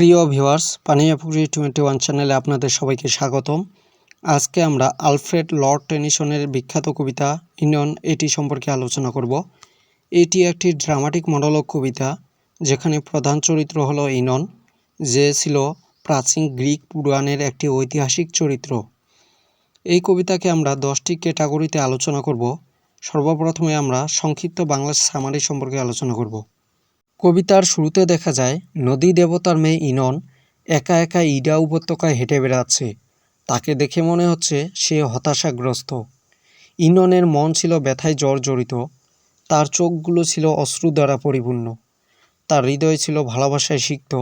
প্রিয় viewers, Paniya Pukuri twenty one চ্যানেলে আপনাদের সবাইকে স্বাগতম। আজকে আমরা আলফ্রেড লর্ড টেনিসনের বিখ্যাত কবিতা ইনন এটি সম্পর্কে আলোচনা করব। এটি একটি ড্রামাটিক মনোলগ কবিতা, যেখানে প্রধান চরিত্র হলো ইনন যে ছিল প্রাচীন গ্রিক পুরাণের একটি ঐতিহাসিক চরিত্র। এই কবিতাকে আমরা দশটি ক্যাটাগরিতে আলোচনা করব। সর্বপ্রথমে আমরা সংক্ষিপ্ত বাংলা সামারি সম্পর্কে আলোচনা করব। কবিতার শুরুতে দেখা যায়, নদী দেবতার মেয়ে ইনন একা একা ইডা উপত্যকায় হেঁটে বেড়াচ্ছে। তাকে দেখে মনে হচ্ছে সে হতাশাগ্রস্ত। ইননের মন ছিল ব্যথায় জর্জরিত, তার চোখগুলো ছিল অশ্রু দ্বারা পরিপূর্ণ, তার হৃদয় ছিল ভালোবাসায় সিক্ত,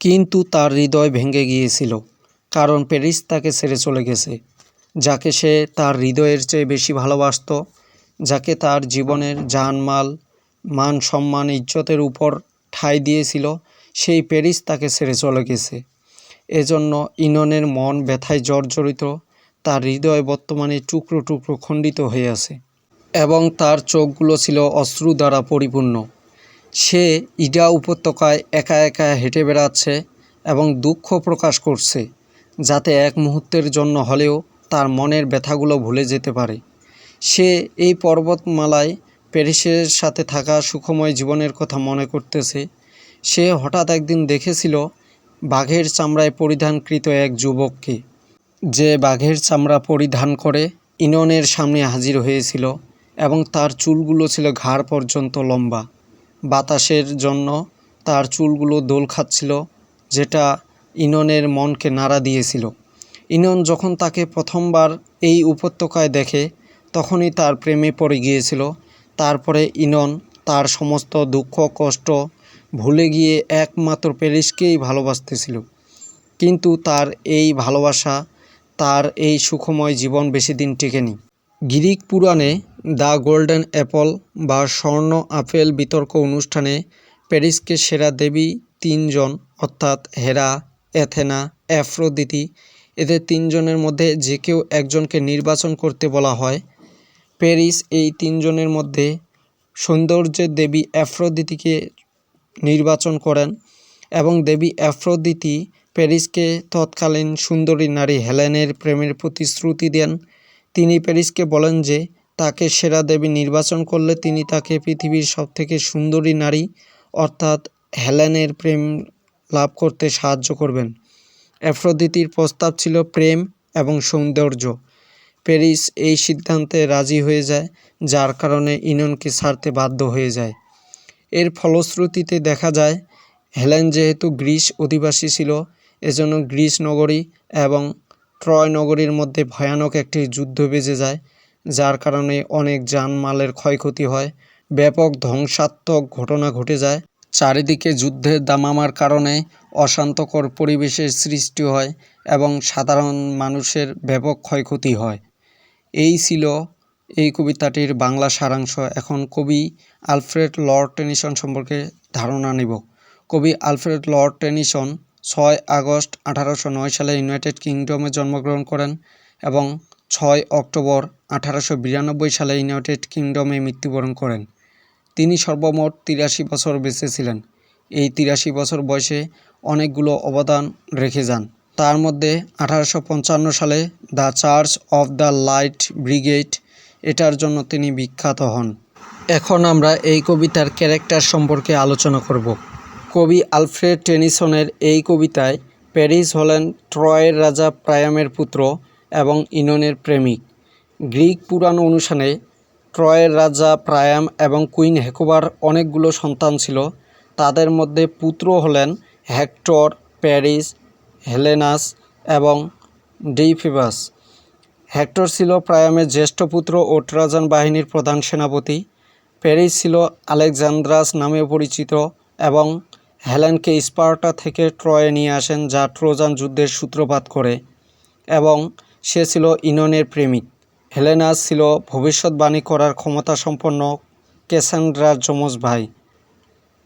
কিন্তু তার হৃদয় ভেঙে গিয়েছিল, কারণ প্যারিস তাকে ছেড়ে চলে গেছে, যাকে সে তার হৃদয়ের চেয়ে বেশি ভালোবাসত, যাকে তার জীবনের জানমাল মান, সম্মান, ইজ্জতের উপর ঠাঁই দিয়েছিল, সেই প্যারিস তাকে ছেড়ে চলে গেছে। এজন্য ইননের মন ব্যথায় জর্জরিত, তার হৃদয় বর্তমানে টুকরো টুকরো খণ্ডিত হয়ে আছে এবং তার চোখগুলো ছিল অশ্রু দ্বারা পরিপূর্ণ। সে ইডা উপত্যকায় একা একা হেঁটে বেড়াচ্ছে এবং দুঃখ প্রকাশ করছে, যাতে এক মুহূর্তের জন্য হলেও তার মনের ব্যথাগুলো ভুলে যেতে পারে। সে এই পর্বতমালায় প্যারিসের সাথে থাকা সুখময় জীবনের কথা মনে করতেছে। সে হঠাৎ একদিন দেখেছিল বাঘের চামড়ায় পরিধানকৃত এক যুবককে। যে বাঘের চামড়া পরিধান করে ইননের সামনে হাজির হয়েছিল এবং তার চুলগুলো ছিল ঘাড় পর্যন্ত লম্বা। বাতাসের জন্য তার চুলগুলো দোল খাচ্ছিল, যেটা ইননের মনকে নাড়া দিয়েছিল। ইনন যখন তাকে প্রথমবার এই উপত্যকায় দেখে, তখনই তার প্রেমে পড়ে গিয়েছিল তারপরে ইনন তার সমস্ত দুঃখ, কষ্ট ভুলে গিয়ে একমাত্র প্যারিসকেই ভালোবাসতেছিল। কিন্তু তার এই ভালোবাসা, তার এই সুখময় জীবন বেশি দিন টেকেনি। গ্রিক পুরাণে দ্য গোল্ডেন অ্যাপল বা স্বর্ণ আপেল বিতর্ক অনুষ্ঠানে প্যারিসকে সেরা দেবী তিনজন, অর্থাৎ হেরা, অ্যাথেনা অ্যাফ্রোদিতি এদের তিনজনের মধ্যে যে কেউ একজনকে নির্বাচন করতে বলা হয় প্যারিস এই তিনজনের মধ্যে সৌন্দর্যের দেবী অ্যাফ্রোদিতিকে নির্বাচন করেন এবং দেবী অ্যাফ্রোদিতি প্যারিসকে তৎকালীন সুন্দরী নারী হেলেনের প্রেমের প্রতিশ্রুতি দেন। তিনি প্যারিসকে বলেন যে, তাকে সেরা দেবী নির্বাচন করলে তিনি তাকে পৃথিবীর সবথেকে সুন্দরী নারী, অর্থাৎ হেলেনের প্রেম লাভ করতে সাহায্য করবেন। অ্যাফ্রোদিতির প্রস্তাব ছিল প্রেম এবং সৌন্দর্য। প্যারিস এই সিদ্ধান্তে রাজি হয়ে যায়, যার কারণে ইননকে ছাড়তে বাধ্য হয়ে যায়। এর ফলশ্রুতিতে দেখা যায়, হেলেন যেহেতু গ্রিস অধিবাসী ছিল, এজন্য গ্রিস নগরী এবং ট্রয় নগরীর মধ্যে ভয়ানক একটি যুদ্ধ বেজে যায়, যার কারণে অনেক জানমালের ক্ষয়ক্ষতি হয়। ব্যাপক ধ্বংসাত্মক ঘটনা ঘটে যায়। চারিদিকে যুদ্ধের দামামার কারণে অশান্তকর পরিবেশের সৃষ্টি হয় এবং সাধারণ মানুষের ব্যাপক ক্ষয়ক্ষতি হয়। এই ছিল এই কবিতাটির বাংলা সারাংশ। এখন কবি আলফ্রেড লর্ড টেনিসন সম্পর্কে ধারণা নেব। কবি আলফ্রেড লর্ড টেনিসন ছয় আগস্ট আঠারোশো নয় সালে ইউনাইটেড কিংডমে জন্মগ্রহণ করেন এবং ছয় অক্টোবর আঠারোশো বিরানব্বই সালে ইউনাইটেড কিংডমে মৃত্যুবরণ করেন। তিনি সর্বমোট তিরাশি বছর বেঁচে ছিলেন। এই তিরাশি বছর বয়সে অনেকগুলো অবদান রেখে যান। তার মধ্যে আঠারোশো পঞ্চান্ন সালে the church of the light brigade, এটার জন্য তিনি বিখ্যাত হন। এখন আমরা এই কবিতার ক্যারেক্টার সম্পর্কে আলোচনা করব। কবি আলফ্রেড টেনিসনের এই কবিতায় প্যারিস হলেন ট্রয়ের রাজা প্রায়ামের পুত্র এবং ইননের প্রেমিক। গ্রিক পুরাণ অনুসারে ট্রয়ের রাজা প্রায়াম এবং কুইন হেকোবার অনেকগুলো সন্তান ছিল। তাদের মধ্যে পুত্র হলেন হেক্টর প্যারিস হেলেনাস এবং ডেইফিবাস। হেক্টর ছিল প্রায়ামের জ্যেষ্ঠ পুত্র ও ট্রাজান বাহিনীর প্রধান সেনাপতি। প্যারিস ছিল আলেকজান্দ্রাস নামে পরিচিত এবং হেলেনকে স্পার্টা থেকে ট্রয়ে নিয়ে আসেন, যা ট্রোজান যুদ্ধের সূত্রপাত করে এবং সে ছিল ইননের প্রেমিক। হেলেনাস ছিল ভবিষ্যৎবাণী করার ক্ষমতা সম্পন্ন ক্যাসান্ড্রার যমজ ভাই।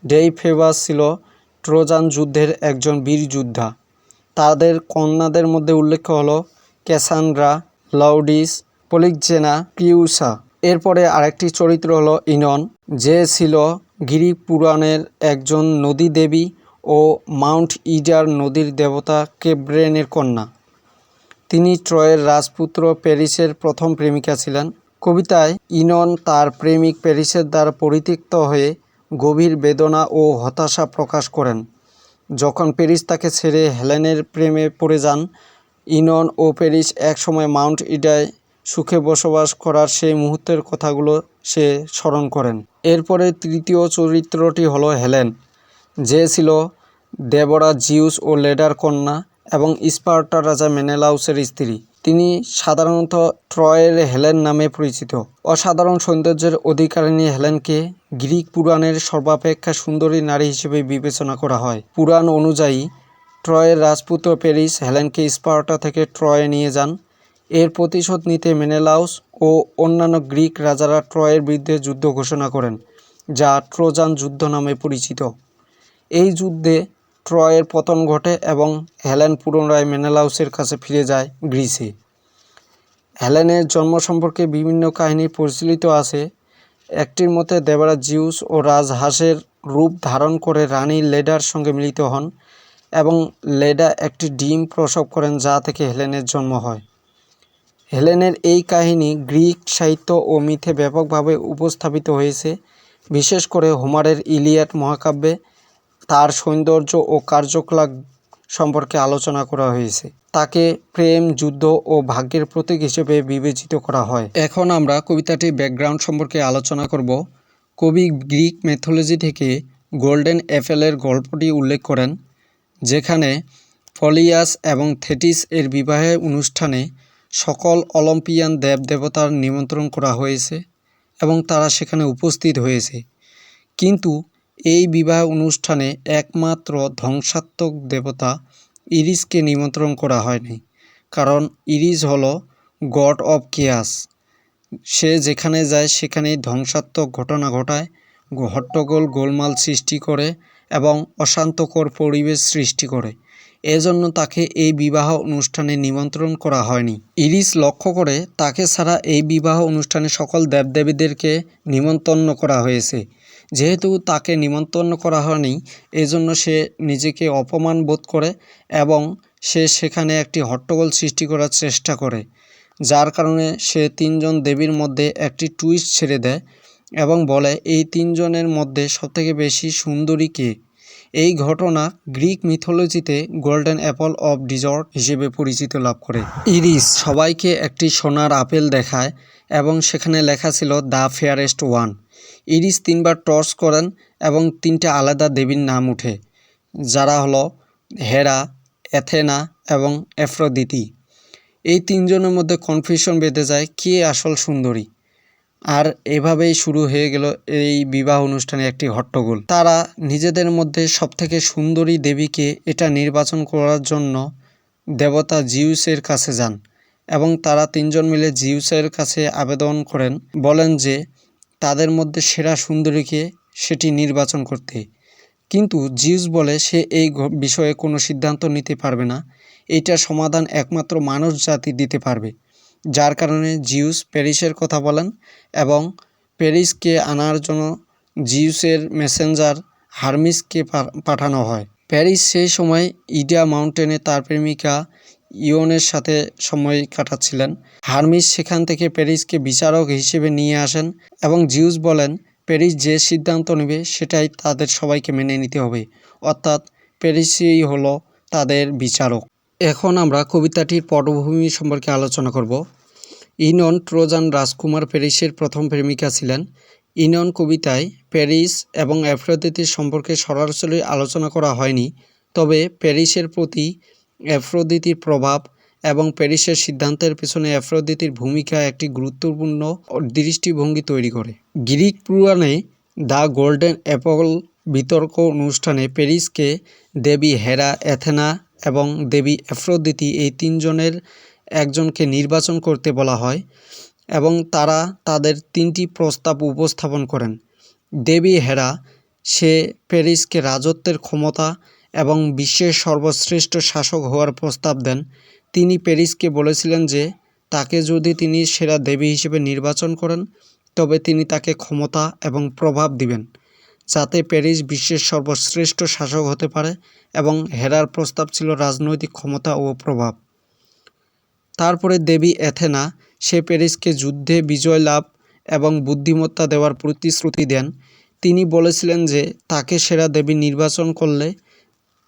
ডেইফেবাস ছিল ট্রোজান যুদ্ধের একজন বীর যোদ্ধা। তাদের কন্যাদের মধ্যে উল্লেখ্য হলো ক্যাসান্ড্রা, লাউডিস পলিকজেনা পিউসা। এরপরে আরেকটি চরিত্র হলো ইনন, যে ছিল গিরি পুরাণের একজন নদী দেবী ও মাউন্ট ইডার নদীর দেবতা কেব্রেনের কন্যা। তিনি ট্রয়ের রাজপুত্র প্যারিসের প্রথম প্রেমিকা ছিলেন। কবিতায় ইনন তার প্রেমিক প্যারিসের দ্বারা পরিত্যক্ত হয়ে গভীর বেদনা ও হতাশা প্রকাশ করেন। যখন প্যারিস তাকে ছেড়ে হেলেনের প্রেমে পড়ে যান, ইনন ও প্যারিস একসময় মাউন্ট ইডায় সুখে বসবাস করার সেই মুহূর্তের কথাগুলো সে স্মরণ করেন। এরপরে তৃতীয় চরিত্রটি হলো হেলেন, যে ছিল দেবরা জিউস ও লেডার কন্যা এবং স্পার্টা রাজা মেনেলাউসের স্ত্রী। তিনি সাধারণত ট্রয়ের হেলেন নামে পরিচিত। অসাধারণ সৌন্দর্যের অধিকারিণী হেলেনকে গ্রিক পুরাণের সর্বাপেক্ষা সুন্দরী নারী হিসেবে বিবেচনা করা হয়। পুরাণ অনুযায়ী, ট্রয়ের রাজপুত্র প্যারিস হেলেনকে স্পার্টা থেকে ট্রয়ে নিয়ে যান। এর প্রতিশোধ নিতে মেনেলাউস ও অন্যান্য গ্রিক রাজারা ট্রয়ের বিরুদ্ধে যুদ্ধ ঘোষণা করেন, যা ট্রোজান যুদ্ধ নামে পরিচিত। এই যুদ্ধে ট্রয়ের পতন ঘটে এবং হেলেন পুনরায় মেনেলাউসের কাছে ফিরে যায় গ্রিসে। হেলেনের জন্ম সম্পর্কে বিভিন্ন কাহিনী প্রচলিত আছে। একটির মতে, দেবরাজ জিউস ও রাজহাঁসের রূপ ধারণ করে রানী লেডার সঙ্গে মিলিত হন এবং লেডা একটি ডিম প্রসব করেন যা থেকে হেলেনের জন্ম হয়। হেলেনের এই কাহিনী গ্রিক সাহিত্য ও মিথে ব্যাপকভাবে উপস্থাপিত হয়েছে, বিশেষ করে হোমারের ইলিয়াট মহাকাব্যে তার সৌন্দর্য ও কার্যকলাপ সম্পর্কে আলোচনা করা হয়েছে। তাকে প্রেম, যুদ্ধ ও ভাগ্যের প্রতীক হিসেবে বিবেচিত করা হয়। এখন আমরা কবিতাটির ব্যাকগ্রাউন্ড সম্পর্কে আলোচনা করব। কবি গ্রিক ম্যাথোলজি থেকে গোল্ডেন অ্যাপেলের গল্পটি উল্লেখ করেন, যেখানে ফলিয়াস এবং থেটিস এর বিবাহের অনুষ্ঠানে সকল অলিম্পিয়ান দেবদেবতার নিমন্ত্রণ করা হয়েছে এবং তারা সেখানে উপস্থিত হয়েছে। কিন্তু এই বিবাহ অনুষ্ঠানে একমাত্র ধ্বংসাত্মক দেবতা ইরিসকে নিমন্ত্রণ করা হয়নি। কারণ ইরিস হলো গড অফ কেয়াস। সে যেখানে যায়, সেখানেই ধ্বংসাত্মক ঘটনা ঘটায়, হট্টগোল, গোলমাল সৃষ্টি করে এবং অশান্তকর পরিবেশ সৃষ্টি করে। এজন্য তাকে এই বিবাহ অনুষ্ঠানে নিমন্ত্রণ করা হয়নি। ইরিস লক্ষ্য করে, তাকে ছাড়া এই বিবাহ অনুষ্ঠানে সকল দেবদেবীদেরকে নিমন্ত্রণ করা হয়েছে। যেহেতু তাকে নিমন্ত্রণ করা হয়নি, এজন্য সে নিজেকে অপমান বোধ করে এবং সে সেখানে একটি হট্টগোল সৃষ্টি করার চেষ্টা করে, যার কারণে সে তিনজন দেবীর মধ্যে একটি টুইস্ট ছেড়ে দেয় এবং বলে, এই তিনজনের মধ্যে সবথেকে বেশি সুন্দরী কে? এই ঘটনা গ্রিক মিথোলজিতে গোল্ডেন অ্যাপল অফ ডিজর্ট হিসেবে পরিচিত লাভ করে। ইরিস সবাইকে একটি সোনার আপেল দেখায় এবং সেখানে লেখা ছিল দ্য ফেয়ারেস্ট ওয়ান ইরিস তিনবার টর্চ করেন এবং তিনটে আলাদা দেবীর নাম উঠে, যারা হলো হেরা, অ্যাথেনা এবং এফ্রোদিতি। এই তিনজনের মধ্যে কনফিউশন বেঁধে যায় কে আসল সুন্দরী। আর এভাবেই শুরু হয়ে গেল এই বিবাহ অনুষ্ঠানে একটি হট্টগোল। তারা নিজেদের মধ্যে সবথেকে সুন্দরী দেবীকে এটা নির্বাচন করার জন্য দেবতা জিউসের কাছে যান এবং তারা তিনজন মিলে জিউসের কাছে আবেদন করেন, বলেন যে তাদের মধ্যে সেরা সুন্দরীকে সেটি নির্বাচন করতে। কিন্তু জিউস বলে সে এই বিষয়ে কোনো সিদ্ধান্ত নিতে পারবে না। এইটার সমাধান একমাত্র মানুষ জাতি দিতে পারবে। যার কারণে জিউস প্যারিসের কথা বলেন এবং প্যারিসকে আনার জন্য জিউসের মেসেঞ্জার হারমিসকে পাঠানো হয়। প্যারিস সেই সময় ইডিয়া মাউন্টেনে তার প্রেমিকা ইয়নের সাথে সময় কাটাচ্ছিলেন। হারমিস সেখান থেকে প্যারিসকে বিচারক হিসেবে নিয়ে আসেন এবং জিউস বলেন, প্যারিস যে সিদ্ধান্ত নেবে সেটাই তাদের সবাইকে মেনে নিতে হবে। অর্থাৎ প্যারিসই হলো তাদের বিচারক। এখন আমরা কবিতাটির পটভূমি সম্পর্কে আলোচনা করব। ইনন ট্রোজান রাজকুমার প্যারিসের প্রথম প্রেমিকা ছিলেন। ইনন কবিতায়, প্যারিস এবং অ্যাফ্রোদিতির সম্পর্কে সরাসরি আলোচনা করা হয়নি, তবে প্যারিসের প্রতি অ্যাফ্রোদিতির প্রভাব এবং প্যারিসের সিদ্ধান্তের পেছনে অ্যাফ্রোদিতির ভূমিকা একটি গুরুত্বপূর্ণ দৃষ্টিভঙ্গি তৈরি করে। গ্রিক পুরাণে দ্য গোল্ডেন অ্যাপল বিতর্ক অনুষ্ঠানে প্যারিসকে দেবী হেরা, অ্যাথেনা এবং দেবী অ্যাফ্রোদিতি এই তিনজনের একজনকে নির্বাচন করতে বলা হয় এবং তারা তাদের তিনটি প্রস্তাব উপস্থাপন করেন। দেবী হেরা, সে প্যারিসকে রাজত্বের ক্ষমতা এবং বিশ্বের সর্বশ্রেষ্ঠ শাসক হওয়ার প্রস্তাব দেন। তিনি প্যারিসকে বলেছিলেন যে, তাকে যদি তিনি সেরা দেবী হিসেবে নির্বাচন করেন, তবে তিনি তাকে ক্ষমতা এবং প্রভাব দিবেন, যাতে প্যারিস বিশ্বের সর্বশ্রেষ্ঠ শাসক হতে পারে এবং হেরার প্রস্তাব ছিল রাজনৈতিক ক্ষমতা ও প্রভাব। তারপরে দেবী অ্যাথেনা, সে প্যারিসকে যুদ্ধে বিজয় লাভ এবং বুদ্ধিমত্তা দেওয়ার প্রতিশ্রুতি দেন। তিনি বলেছিলেন যে, তাকে সেরা দেবী নির্বাচন করলে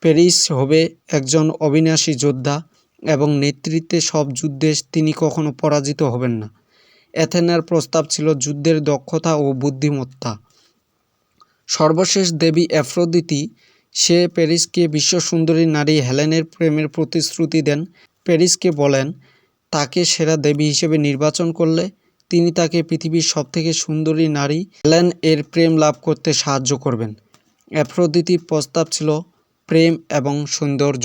প্যারিস হবে একজন অবিনাশী যোদ্ধা এবং নেতৃত্বে সব যুদ্ধে তিনি কখনো পরাজিত হবেন না। অ্যাথেনার প্রস্তাব ছিল যুদ্ধের দক্ষতা ও বুদ্ধিমত্তা। সর্বশেষ দেবী অ্যাফ্রোদিতি সে প্যারিসকে বিশ্ব সুন্দরী নারী হেলেনের প্রেমের প্রতিশ্রুতি দেন। প্যারিসকে বলেন, তাকে সেরা দেবী হিসেবে নির্বাচন করলে তিনি তাকে পৃথিবীর সবথেকে সুন্দরী নারী হেলেন এর প্রেম লাভ করতে সাহায্য করবেন। অ্যাফ্রোদিতির প্রস্তাব ছিল প্রেম এবং সৌন্দর্য।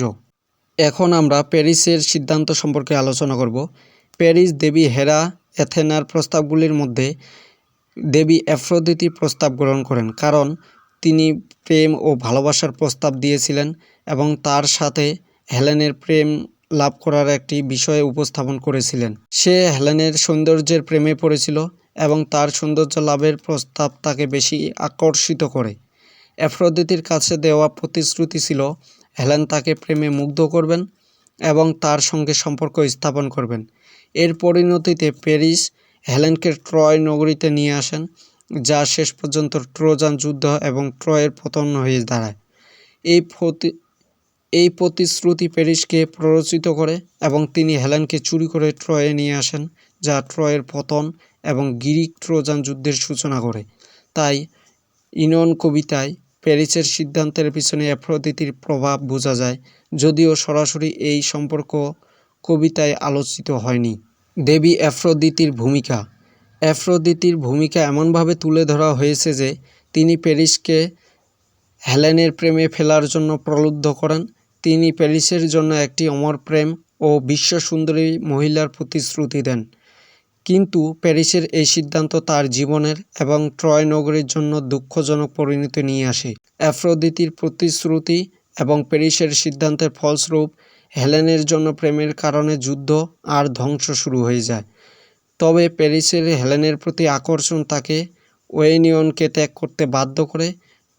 এখন আমরা প্যারিসের সিদ্ধান্ত সম্পর্কে আলোচনা করব। প্যারিস দেবী হেরা অ্যাথেনার প্রস্তাবগুলির মধ্যে দেবী অ্যাফ্রোদিতি প্রস্তাব গ্রহণ করেন কারণ তিনি প্রেম ও ভালোবাসার প্রস্তাব দিয়েছিলেন এবং তার সাথে হেলেনের প্রেম লাভ করার একটি বিষয়ে উপস্থাপন করেছিলেন। সে হেলেনের সৌন্দর্যের প্রেমে পড়েছিল এবং তার সৌন্দর্য লাভের প্রস্তাব তাকে বেশি আকর্ষিত করে। অ্যাফ্রোদিতির কাছে দেওয়া প্রতিশ্রুতি ছিল, হেলেন তাকে প্রেমে মুগ্ধ করবেন এবং তার সঙ্গে সম্পর্ক স্থাপন করবেন। এর পরিণতিতে প্যারিস হেলেনকে ট্রয় নগরীতে নিয়ে আসেন, যা শেষ পর্যন্ত ট্রোজান যুদ্ধ এবং ট্রয়ের পতন হয়ে দাঁড়ায়। এই এই প্রতিশ্রুতি প্যারিসকে প্ররোচিত করে এবং তিনি হেলেনকে চুরি করে ট্রয়ে নিয়ে আসেন, যা ট্রয়ের পতন এবং গ্রিক ট্রোজান যুদ্ধের সূচনা করে। তাই ইনন কবিতায় প্যারিসের সিদ্ধান্তের পিছনে অ্যাফ্রোদিতির প্রভাব বোঝা যায়, যদিও সরাসরি এই সম্পর্ক কবিতায় আলোচিত হয়নি। দেবী অ্যাফ্রোদিতির ভূমিকা। অ্যাফ্রোদিতির ভূমিকা এমনভাবে তুলে ধরা হয়েছে যে, তিনি প্যারিসকে হেলেনের প্রেমে ফেলার জন্য প্রলুব্ধ করেন। তিনি প্যারিসের জন্য একটি অমর প্রেম ও বিশ্ব সুন্দরী মহিলার প্রতিশ্রুতি দেন। কিন্তু প্যারিসের এই সিদ্ধান্ত তার জীবনের এবং ট্রয় নগরীর জন্য দুঃখজনক পরিণতি নিয়ে আসে। অ্যাফ্রোদিতির প্রতিশ্রুতি এবং প্যারিসের সিদ্ধান্তের ফলস্বরূপ হেলেনের জন্য প্রেমের কারণে যুদ্ধ আর ধ্বংস শুরু হয়ে যায়। তবে প্যারিসের হেলেনের প্রতি আকর্ষণ তাকে ওয়েনিয়নকে ত্যাগ করতে বাধ্য করে।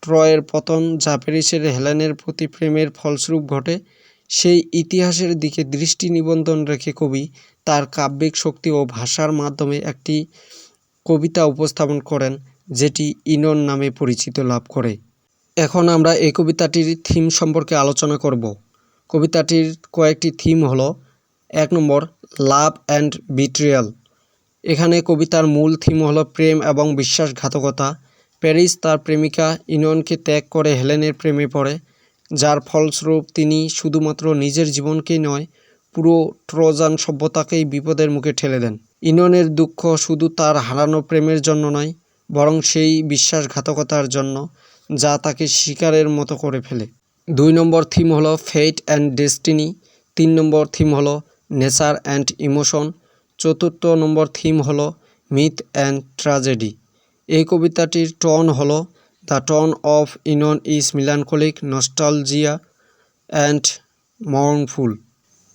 ট্রয়ের পতন যা প্যারিসের হেলেনের প্রতি প্রেমের ফলস্বরূপ ঘটে, সেই ইতিহাসের দিকে দৃষ্টি নিবন্ধন রেখে কবি তার কাব্যিক শক্তি ও ভাষার মাধ্যমে একটি কবিতা উপস্থাপন করেন, যেটি ইনন নামে পরিচিত লাভ করে। এখন আমরা এই কবিতাটির থিম সম্পর্কে আলোচনা করব। কবিতাটির কয়েকটি থিম হলো, এক নম্বর, লাভ অ্যান্ড বিট্রিয়াল। এখানে কবিতার মূল থিম হলো প্রেম এবং বিশ্বাসঘাতকতা। প্যারিস তার প্রেমিকা ইননকে ত্যাগ করে হেলেনের প্রেমে পড়ে, যার ফলস্বরূপ তিনি শুধুমাত্র নিজের জীবনকেই নয় পুরো ট্রোজান সভ্যতাকেই বিপদের মুখে ঠেলে দেন। ইননের দুঃখ শুধু তার হারানো প্রেমের জন্য নয়, বরং সেই বিশ্বাসঘাতকতার জন্য, যা তাকে শিকারের মতো করে ফেলে। দুই নম্বর থিম হলো ফেট অ্যান্ড ডেস্টিনি, তিন নম্বর থিম হলো নেচার অ্যান্ড ইমোশন, চতুর্থ নম্বর থিম হলো মিথ অ্যান্ড ট্র্যাজেডি এই কবিতাটির টন হলো, the tone of Oenone is melancholic, nostalgia and mournful.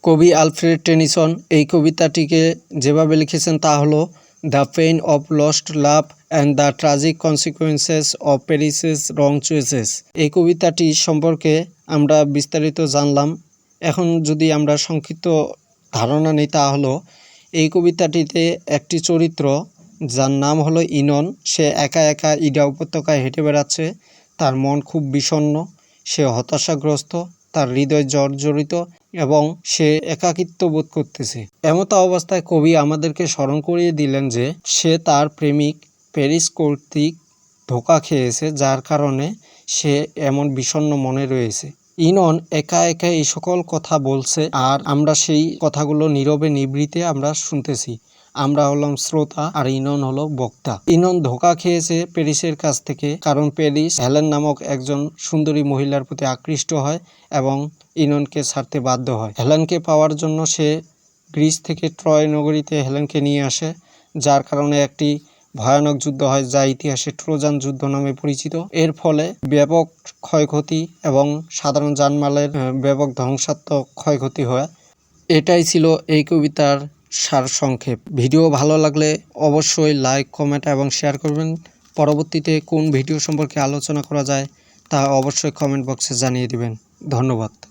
কবি আলফ্রেড টেনিসন এই কবিতাটিকে যেভাবে লিখেছেন তা হলো, the pain of lost love and the tragic consequences of Paris's wrong choices. এই কবিতাটি সম্পর্কে আমরা বিস্তারিত জানলাম। এখন যদি আমরা সংক্ষিপ্ত ধারণা নিই, তা হলো, এই কবিতাটিতে একটি চরিত্র যার নাম হলো ইনন। সে একা একা ইডা উপত্যকায় হেঁটে বেড়াচ্ছে। তার মন খুব বিষণ্ণ। সে হতাশাগ্রস্ত। তার হৃদয় জর্জরিত। এবং সে একাকিত্ব বোধ করতেছে। এমত অবস্থায় কবি আমাদেরকে স্মরণ করিয়ে দিলেন যে, সে তার প্রেমিক প্যারিস কর্তৃক ধোকা খেয়েছে, যার কারণে সে এমন বিষণ্ন মনে রয়েছে। ইনন একা একা এই সকল কথা বলছে, আর আমরা সেই কথাগুলো নীরবে নিবৃতে আমরা শুনতেছি। আমরা হলাম শ্রোতা আর ইনন হলো বক্তা। ইনন ধোকা খেয়েছে প্যারিসের কাছ থেকে, কারণ প্যারিস হেলেন নামক একজন সুন্দরী মহিলার প্রতি আকৃষ্ট হয় এবং ইননকে ছাড়তে বাধ্য হয়। হেলেনকে পাওয়ার জন্য সে গ্রিস থেকে ট্রয় নগরীতে হেলেনকে নিয়ে আসে, যার কারণে একটি ভয়ানক যুদ্ধ হয় যা ইতিহাসে ট্রোজান যুদ্ধ নামে পরিচিত। এর ফলে ব্যাপক ক্ষয়ক্ষতি এবং সাধারণ জানমালের ব্যাপক ধ্বংসাত্মক ক্ষয়ক্ষতি হয়। এটাই ছিল এই কবিতার সারসংক্ষেপ। ভিডিও ভালো লাগলে অবশ্যই লাইক, কমেন্ট এবং শেয়ার করবেন। পরবর্তীতে কোন ভিডিও সম্পর্কে আলোচনা করা যায় তা অবশ্যই কমেন্ট বক্সে জানিয়ে দেবেন। ধন্যবাদ।